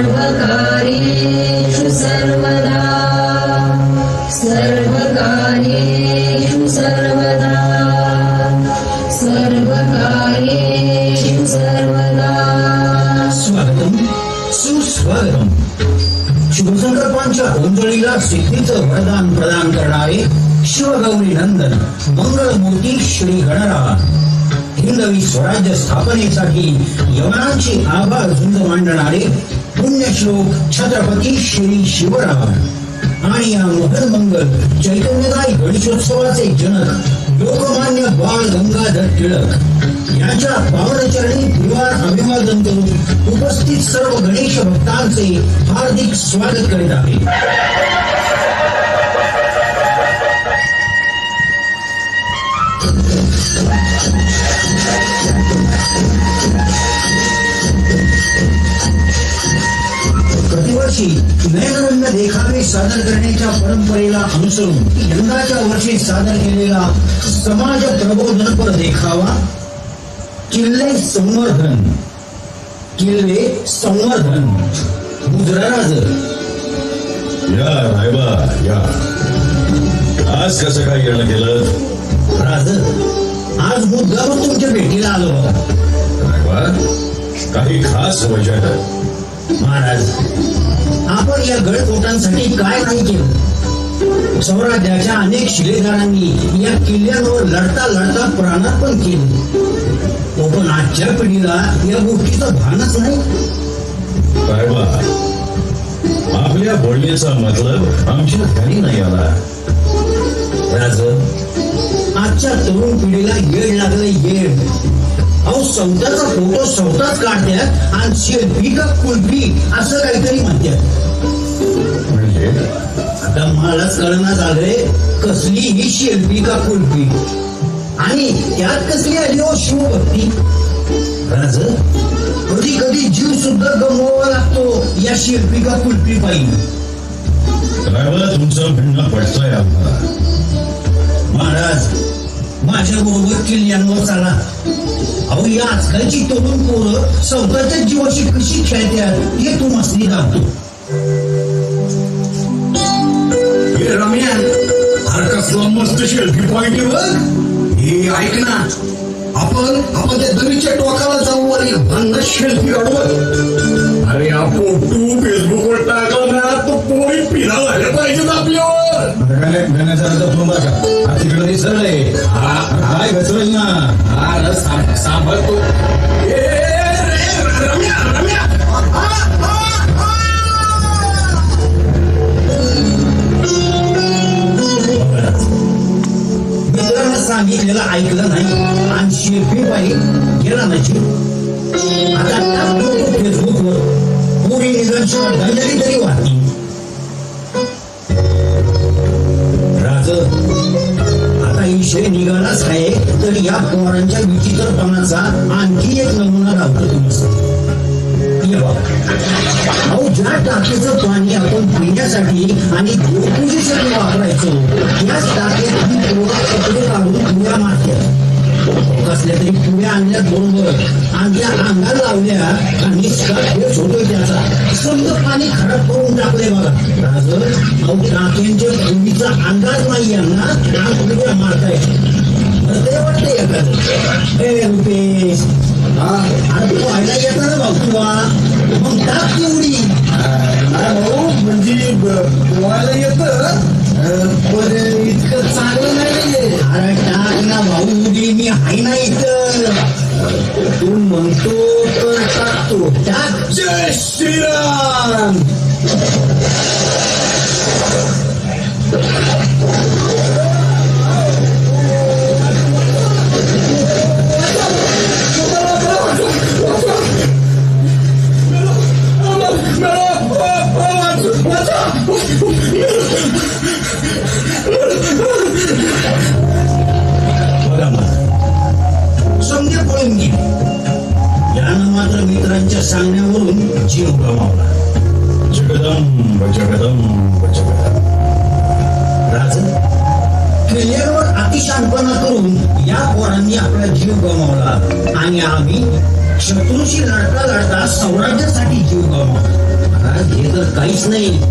सर्वकार्येषु सर्वदा। सर्वकार्येषु सर्वदा। सर्वकार्येषु सर्वदा। स्वागतम। सुस्वागतम। गोंधळीला सिद्धीचं वरदान प्रदान करणारे शिवगौरी नंदन मंगळमूर्ती श्री गणराज हिंदवी स्वराज्य स्थापनेसाठी यवनांची आभार झुंज मांडणारे पुण्यश्लोक छत्रपती श्री शिवराम. आणि या मोहन मंगल चैतन्यदायी गणेशोत्सवाचे जनक लोकमान्य बाळ गंगाधर टिळक. यांच्या पावनचरणी दिवार अभिवादन करून उपस्थित सर्व गणेश भक्तांचे हार्दिक स्वागत करीत आहे. प्रतिवर्षी नयनरम्य देखावे सादर करण्याच्या परंपरेला अनुसरून यंदाच्या वर्षी सादर केलेला समाज प्रबोधनपर देखावा किल्ले संवर्धन किल्ले संवर्धन. गुजराराज या रायबा या. आज कसं काय येणं केलं? राज आज मुद्दावर तुमच्या भेटीला आलो. रायबा काही खास वजह महाराज आपण या गडकोटांसाठी काय नाही केलं? स्वराज्याच्या अनेक शिलेदारांनी या किल्ल्यांवर लढता लढता प्राणार्पण केले. तो पण आजच्या पिढीला या गोष्टीचं भानच नाही. आपल्या बोलण्याचा मतलब आमच्या घरी नाही आला. राज आजच्या तरुण पिढीला येड लागलं येड. अहो सौदाचा फोटो सौदाच काढतात आणि शिल्पी का कुल्फी असं काहीतरी म्हणतात. म्हणजे आता मलाच कळना झालंय कसली ही शिल्पी का कुल्फी. आणि त्यात कसली आली हो शिवभक्ती? राज कधी कधी जीव सुद्धा गमवावा लागतो या शिल्पी का कुल्फी पाहिजे तुमचं म्हणणं पडतंय आम्हाला. महाराज माझ्या बरोबर किल्ल्यांवर चाला अहो या आजकालची तरुण पोरं स्वतःच्या जीवाशी कशी खेळतात हे तू मस्ती दाखवतो रम्या अरे कसला मस्त शेल्फी पॉइंट बघ. हे ऐक ना आपण आपण त्या दरीच्या टोकाला जाऊ आणि भन्नाट शेल्फी काढू अरे आपण तू फेसबुकवर टाकला ना तो पोरी पिना झाल्या पाहिजेत आपल्यावर. तिकडे काय घसरल ना. सांभाळतो सांगितलेलं ऐकलं नाही. आणि शिल्पी बाई गेला नाही. जीव आता फेसबुकवर पुरी निधन तरी वाटली विषय निघालाच आहे तर या पोरांच्या विचित्रपणाचा आणखी एक नमुना दाखवतो अहो ज्या टाकीचं पाणी आपण पिण्यासाठी आणि देवपूजेसाठी वापरायचो त्याच टाकीत कसल्या तरी पुऱ्या आणल्या बरोबर. आणि त्या अंगाला लावल्या आणि त्याचा. समजा पाणी खराब करून टाकलंय बघा. राज अहो टाक्यांच्या पूर्वीचा अंदाज नाही यांना पुऱ्या मारताय. ते वाटतंय एखादं. ए रुपेश. हा. अरे तू व्हायला भाऊ तुला मग टाक तेवढी. भाऊ म्हणजे येत. इतकं चांगलं नाही अरे टाक ना भाऊ उदी मी हाय ना इथं तू म्हणतो तर टाकतो टाक जय श्रीराम सांगण्यावरून जीव गमावला. जगदंब जगदंब जगदंब. राज किल्ल्यावर अतिशानपणा करून या पोरांनी आपला जीव गमावला आणि आम्ही शत्रूशी लढता लढता जीव गमावला. हे तर काहीच नाही.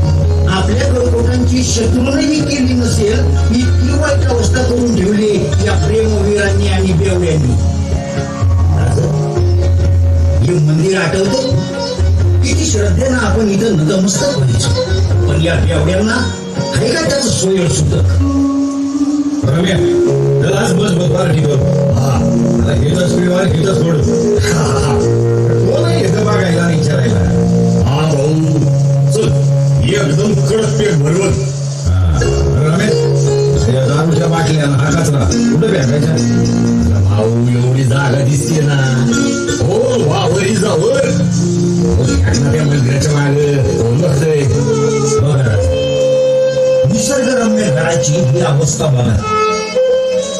आपल्या गडकोटांची शत्रूनही केली नसेल इतकी वाईट अवस्था करून ठेवली या प्रेमवीरांनी आणि बेवड्यांनी. हे मंदिर आठवतं? किती श्रद्धेनं आपण इथं नतमस्तक व्हायचो पण या बेवड्यांना आहे का त्याचं सोय सुद्धा रम्या बस करू. हा. आता हेच पिवार हेच सोड. येतं बघायला विचारायला? हा भाऊ. चल एकदम कडक पेट भरवत. रमेश या दारूच्या बाटल्या हा कचरा. कुठे फेकायच्या भाऊ एवढी जागा दिसते ना हो वावरी जावर त्या मंदिराच्या माग बघतोय बघा निसर्गरम्य घराची ही अवस्था बघा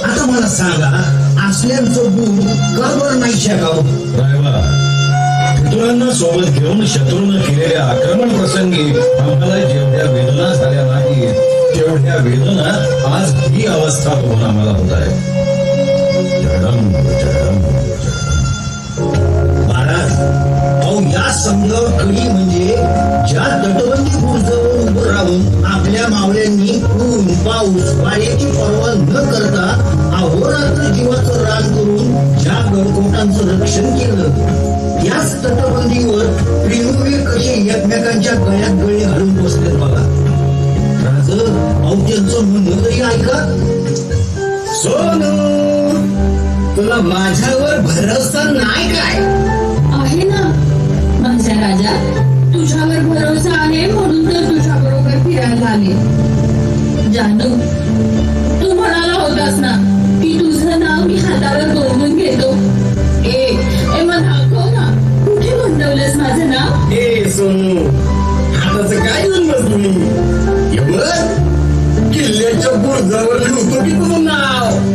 आता मला सांगा असल्यांचं दूध का बरं नाही शेकावं रायबा मित्रांना सोबत घेऊन शत्रूनं केलेल्या आक्रमण प्रसंगी आम्हाला जेवढ्या वेदना झाल्या नाहीत तेवढ्या वेदना आज ही अवस्था होऊन आम्हाला होत आहे जगदंब जगदंब महाराज अहो या समजावर कळी म्हणजे ज्या तटबंदी बुरुजावर उभं राहून आपल्या मावळ्यांनी ऊन पाऊस पाण्याची पर्वा न करता अहोरात्र जीवाचं रान करून ज्या गडकोटांचं रक्षण केलं याच तटबंदीवर प्रेमवीर कसे एकमेकांच्या गळ्यात गळे घालून बसले बघा. राज अहो त्यांचं म्हणणं तरी ऐका. सोनू माझ्यावर भरोसा नाही काय? आहे ना. माझ्या राजा तुझ्यावर भरोसा आहे म्हणून तर तुझ्या बरोबर फिरायला आले. जानू तू म्हणाला होतास ना की तुझं नाव मी हातावर तोडून घेतो. ए ए मग दाखव ना. कुठे माझं नाव? ए सोनू हाताचं काय एवढं? किल्ल्याच्या बुरजावर लिहतो की तुझं नाव?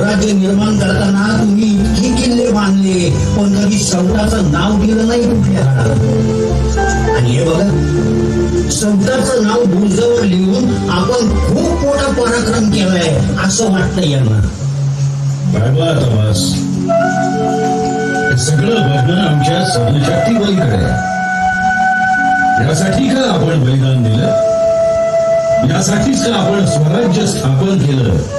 स्वराज्य निर्माण करताना तुम्ही इतके किल्ले बांधले पण कधी शब्दाचं नाव दिलं नाही कुठल्या आणि हे बघा सौताचं नाव बुरजावर लिहून आपण खूप मोठा पराक्रम केलाय असं वाटतं यांना. बाबा तमास सगळं बघणं आमच्या सहनशक्ती बळीकडे यासाठी का आपण बलिदान दिलं? यासाठीच का आपण स्वराज्य स्थापन केलं?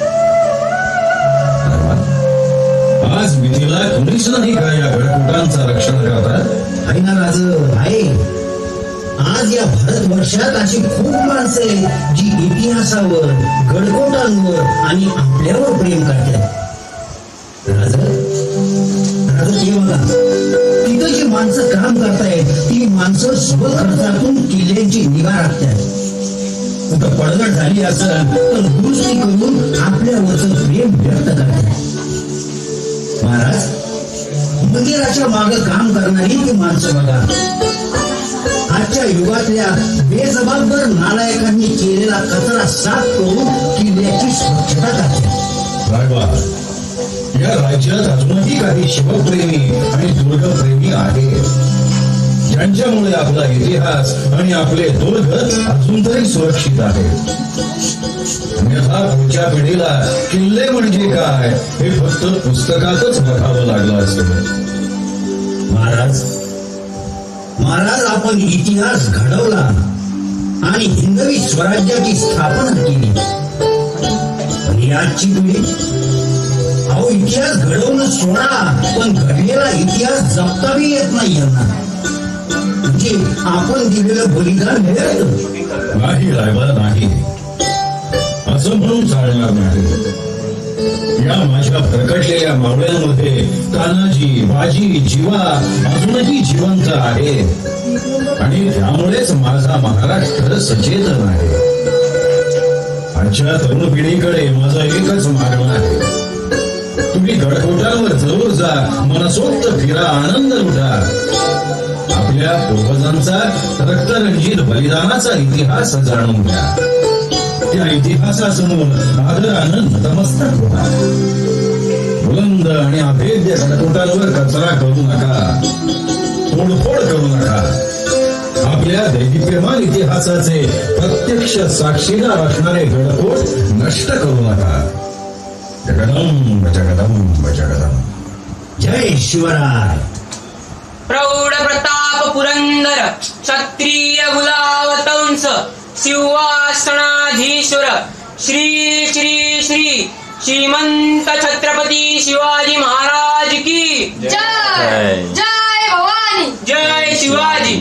आज भीतीला कुणीच नाही का या गडकोटांचं रक्षण करतात आहे ना राज आहे आज या भारतवर्षात अशी खूप माणसं आहेत जी इतिहासावर गडकोटांवर आणि आपल्यावर प्रेम करतात. राज बघा. तिथं जी माणसं काम करतायत ती माणसं स्व खर्चातून किल्ल्यांची निगा राखतात. कुठं पडगट झाली असेल तर दुरुस्ती करून आपल्यावरचं प्रेम व्यक्त करतात. महाराज मंदिराच्या माग काम करणारी ती माणसं बघा. आजच्या युगातल्या बेजबाबदार नालायकांनी केलेला कचरा साफ करून किल्ल्याची स्वच्छता करते. या राज्यात अजूनही काही शिवप्रेमी आणि दुर्गप्रेमी आहेत. ज्यांच्यामुळे आपला इतिहास आणि आपले दुर्ग अजून तरी सुरक्षित आहेत. पुढच्या पिढीला किल्ले म्हणजे काय हे फक्त पुस्तकातच बघावं लागलं असतं. महाराज महाराज आपण इतिहास घडवला आणि हिंदवी स्वराज्याची स्थापना केली. आणि आजची पिढी अहो इतिहास घडवणं सोडा पण घडलेला इतिहास जपताही येत नाही यांना. की आपण दिलेलं बलिदान व्यर्थ नाही रायबा नाही. असं म्हणून चालणार नाही. या माझ्या प्रकटलेल्या मावळ्यांमध्ये तानाजी बाजी जीवा अजूनही जिवंत आहे. आणि त्यामुळेच माझा महाराष्ट्र सचेतन आहे आजच्या तरुण पिढीकडे माझा एकच मागणं आहे. तुम्ही गडकोटावर जरूर जा. मनसोक्त फिरा आनंद लुटा. आपल्या पूर्वजांचा रक्तरंजित बलिदानाचा इतिहास जाणून घ्या. त्या इतिहासासमोर आदरानं नतमस्तक होता. बुलंद आणि अभेद्य गडकोटांवर कचरा करू नका. तोडफोड करू नका. आपल्या दैदिप्यमान इतिहासाचे प्रत्यक्ष साक्षीदार असणारे गडकोट नष्ट करू नका. जगदंब जगदंब जगदंब. जय शिवराय. प्रौढ प्रताप प्रताप पुरंदर क्षत्रिय गुलावतंस सिंहासनाधीश्वर श्री श्री श्री श्रीमंत छत्रपती शिवाजी महाराज की जय। जय भवानी। जय शिवाजी।